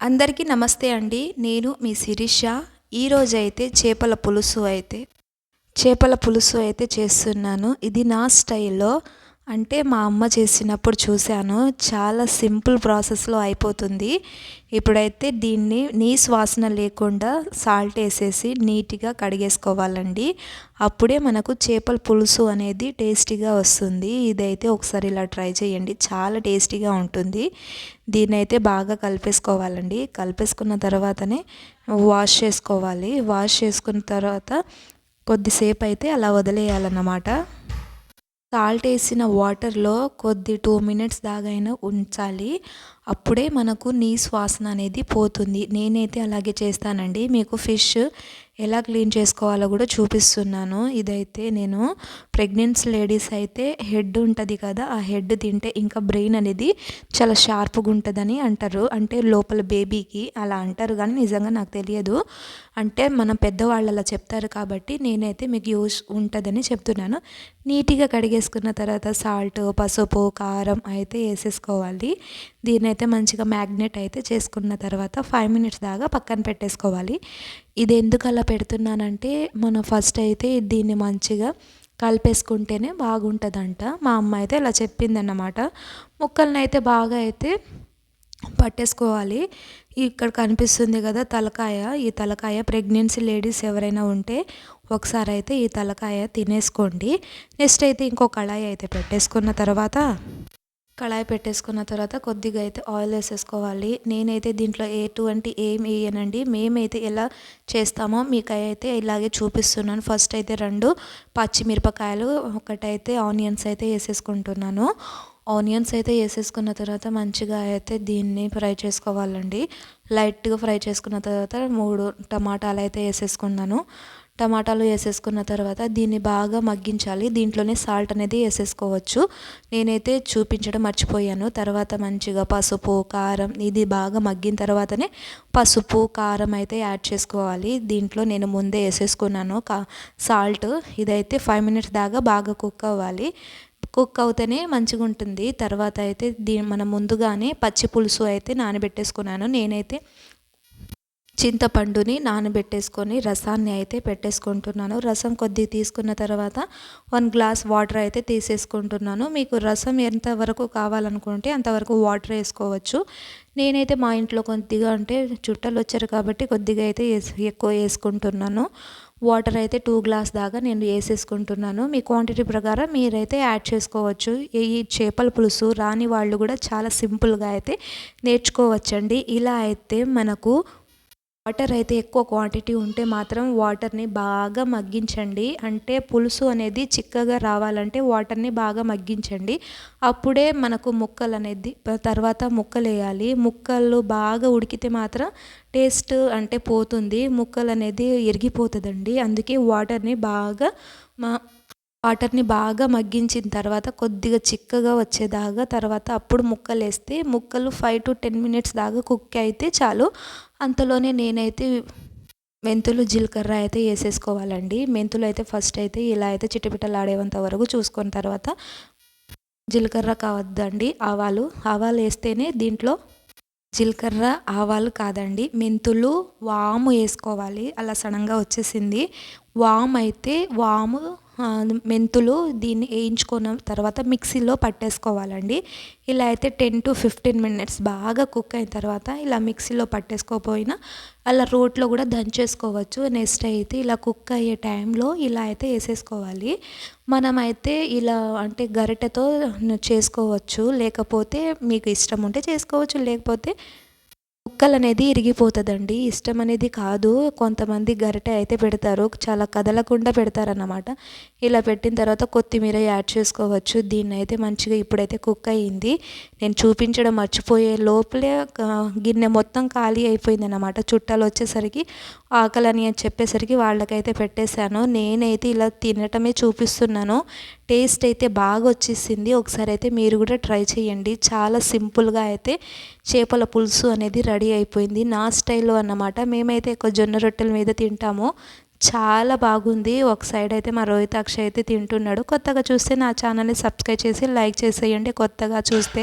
అందరికీ నమస్తే అండి. నేను మీ శిరీష. ఈరోజైతే చేపల పులుసు అయితే చేపల పులుసు అయితే చేస్తున్నాను. ఇది నా స్టైల్లో అంటే మా అమ్మ చేసినప్పుడు చూశాను. చాలా సింపుల్ ప్రాసెస్లో అయిపోతుంది. ఇప్పుడైతే దీన్ని నీస్ వాసన లేకుండా సాల్ట్ వేసేసి నీట్గా కడిగేసుకోవాలండి. అప్పుడే మనకు చేపల పులుసు అనేది టేస్టీగా వస్తుంది. ఇదైతే ఒకసారి ఇలా ట్రై చేయండి. చాలా టేస్టీగా ఉంటుంది. దీన్ని అయితే బాగా కలిపేసుకోవాలండి. కలిపేసుకున్న తర్వాతనే వాష్ చేసుకోవాలి. వాష్ చేసుకున్న తర్వాత కొద్దిసేపు అయితే అలా వదిలేయాలన్నమాట. సాల్ట్ వేసిన వాటర్లో కొద్ది టూ మినిట్స్ దాగైనా ఉంచాలి. అప్పుడే మనకు నీ వాసన అనేది పోతుంది. నేనైతే అలాగే చేస్తానండి. మీకు ఫిష్ ఎలా క్లీన్ చేసుకోవాలో కూడా చూపిస్తున్నాను. ఇదైతే నేను ప్రెగ్నెన్స్ లేడీస్ అయితే హెడ్ ఉంటుంది కదా ఆ హెడ్ తింటే ఇంకా బ్రెయిన్ అనేది చాలా షార్ప్గా ఉంటుందని అంటారు. అంటే లోపల బేబీకి అలా అంటారు కానీ నిజంగా నాకు తెలియదు. అంటే మన పెద్దవాళ్ళు అలా చెప్తారు కాబట్టి నేనైతే మీకు యూస్ ఉంటుందని చెప్తున్నాను. నీట్గా కడిగేసుకున్న తర్వాత సాల్ట్ పసుపు కారం అయితే వేసేసుకోవాలి. దీన్ని అయితే మంచిగా మ్యాగ్నెట్ అయితే చేసుకున్న తర్వాత ఫైవ్ మినిట్స్ దాకా పక్కన పెట్టేసుకోవాలి. ఇది ఎందుకు అలా పెడుతున్నానంటే మనం ఫస్ట్ అయితే దీన్ని మంచిగా కలిపేసుకుంటేనే బాగుంటుందంట. మా అమ్మ అయితే ఇలా చెప్పిందన్నమాట. ముక్కల్ని అయితే బాగా అయితే పట్టేసుకోవాలి. ఇక్కడ కనిపిస్తుంది కదా తలకాయ. ఈ తలకాయ ప్రెగ్నెన్సీ లేడీస్ ఎవరైనా ఉంటే ఒకసారి అయితే ఈ తలకాయ తినేసుకోండి. నెక్స్ట్ అయితే ఇంకో కళాయి అయితే పెట్టేసుకున్న తర్వాత కళాయి పెట్టేసుకున్న తర్వాత కొద్దిగా అయితే ఆయిల్ వేసేసుకోవాలి. నేనైతే దీంట్లో ఎటువంటి ఏం వేయనండి. మేమైతే ఎలా చేస్తామో మీకు అయితే ఇలాగే చూపిస్తున్నాను. ఫస్ట్ అయితే రెండు పచ్చిమిరపకాయలు ఒకటైతే ఆనియన్స్ అయితే వేసేసుకుంటున్నాను. ఆనియన్స్ అయితే వేసేసుకున్న తర్వాత మంచిగా అయితే దీన్ని ఫ్రై చేసుకోవాలండి. లైట్గా ఫ్రై చేసుకున్న తర్వాత మూడు టమాటాలు అయితే వేసేసుకున్నాను. టమాటాలు వేసేసుకున్న తర్వాత దీన్ని బాగా మగ్గించాలి. దీంట్లోనే సాల్ట్ అనేది వేసేసుకోవచ్చు. నేనైతే చూపించడం మర్చిపోయాను. తర్వాత మంచిగా పసుపు కారం ఇది బాగా మగ్గిన తర్వాతనే పసుపు కారం అయితే యాడ్ చేసుకోవాలి. దీంట్లో నేను ముందే వేసేసుకున్నాను. కా సాల్ట్ ఇదైతే ఫైవ్ మినిట్స్ దాకా బాగా కుక్ అవ్వాలి. కుక్ అవుతేనే మంచిగా ఉంటుంది. తర్వాత అయితే దీ మనం ముందుగానే పచ్చి పులుసు అయితే నానబెట్టేసుకున్నాను. నేనైతే చింతపండుని నానబెట్టేసుకొని రసాన్ని అయితే పెట్టేసుకుంటున్నాను. రసం కొద్ది తీసుకున్న తర్వాత వన్ గ్లాస్ వాటర్ అయితే తీసేసుకుంటున్నాను. మీకు రసం ఎంతవరకు కావాలనుకుంటే అంతవరకు వాటర్ వేసుకోవచ్చు. నేనైతే మా ఇంట్లో కొద్దిగా అంటే చుట్టాలు వచ్చారు కాబట్టి కొద్దిగా అయితే ఎక్కువ వేసుకుంటున్నాను. వాటర్ అయితే టూ గ్లాస్ దాకా నేను వేసేసుకుంటున్నాను. మీ క్వాంటిటీ ప్రకారం మీరైతే యాడ్ చేసుకోవచ్చు. ఈ చేపల పులుసు రాని వాళ్ళు కూడా చాలా సింపుల్గా అయితే నేర్చుకోవచ్చండి. ఇలా అయితే మనకు వాటర్ అయితే ఎక్కువ క్వాంటిటీ ఉంటే మాత్రం వాటర్ని బాగా మగ్గించండి. అంటే పులుసు అనేది చిక్కగా రావాలంటే వాటర్ని బాగా మగ్గించండి. అప్పుడే మనకు ముక్కలు అనేది తర్వాత ముక్కలు వేయాలి ముక్కలు బాగా ఉడికితే మాత్రం టేస్ట్ అంటే పోతుంది. ముక్కలు అనేది ఎరిగిపోతుందండి. అందుకే వాటర్ని బాగా మా వాటర్ని బాగా మగ్గించిన తర్వాత కొద్దిగా చిక్కగా వచ్చేదాకా తర్వాత అప్పుడు ముక్కలు వేస్తే ముక్కలు ఫైవ్ టు టెన్ మినిట్స్ దాకా కుక్ అయితే చాలు. అంతలోనే నేనైతే మెంతులు జీలకర్ర అయితే వేసేసుకోవాలండి. మెంతులు అయితే ఫస్ట్ అయితే ఇలా అయితే చిటపిటలాడేంత వరకు చూసుకున్న తర్వాత జీలకర్ర కావద్దండి. ఆవాలు ఆవాలు వేస్తేనే దీంట్లో జీలకర్ర ఆవాలు కాదండి. మెంతులు వాము వేసుకోవాలి. అలా సడన్గా వచ్చేసింది. వాము అయితే వాము మెంతులు దీన్ని వేయించుకున్న తర్వాత మిక్సీలో పట్టేసుకోవాలండి. ఇలా అయితే టెన్ టు ఫిఫ్టీన్ మినిట్స్ బాగా కుక్ అయిన తర్వాత ఇలా మిక్సీలో పట్టేసుకోపోయినా అలా రోట్లో కూడా దంచేసుకోవచ్చు. నెక్స్ట్ అయితే ఇలా కుక్ అయ్యే టైంలో ఇలా అయితే వేసేసుకోవాలి. మనమైతే ఇలా అంటే గరిటెతో చేసుకోవచ్చు. లేకపోతే మీకు ఇష్టం ఉంటే చేసుకోవచ్చు. లేకపోతే ముక్కలు అనేది ఇరిగిపోతుందండి. ఇష్టం అనేది కాదు. కొంతమంది గరిటె అయితే పెడతారు. చాలా కదలకుండా పెడతారన్నమాట. ఇలా పెట్టిన తర్వాత కొత్తిమీర యాడ్ చేసుకోవచ్చు. దీన్ని అయితే మంచిగా ఇప్పుడైతే కుక్ అయ్యింది. నేను చూపించడం మర్చిపోయే లోపలే గిన్నె మొత్తం ఖాళీ అయిపోయింది అన్నమాట చుట్టాలు వచ్చేసరికి ఆకలని అని చెప్పేసరికి వాళ్ళకైతే పెట్టేశాను. నేనైతే ఇలా తినటమే చూపిస్తున్నాను. టేస్ట్ అయితే బాగా వచ్చేసింది. ఒకసారి అయితే మీరు కూడా ట్రై చేయండి. చాలా సింపుల్గా అయితే చేపల పులుసు అనేది రెడీ అయిపోయింది. నా స్టైల్లో అన్నమాట. మేమైతే ఎక్కువ జొన్న రొట్టెల మీద తింటాము. చాలా బాగుంది. ఒక సైడ్ అయితే మా రోహితాక్ష అయితే తింటున్నాడు. కొత్తగా చూస్తే నా ఛానల్ని సబ్స్క్రైబ్ చేసి లైక్ చేసేయండి. కొత్తగా చూస్తే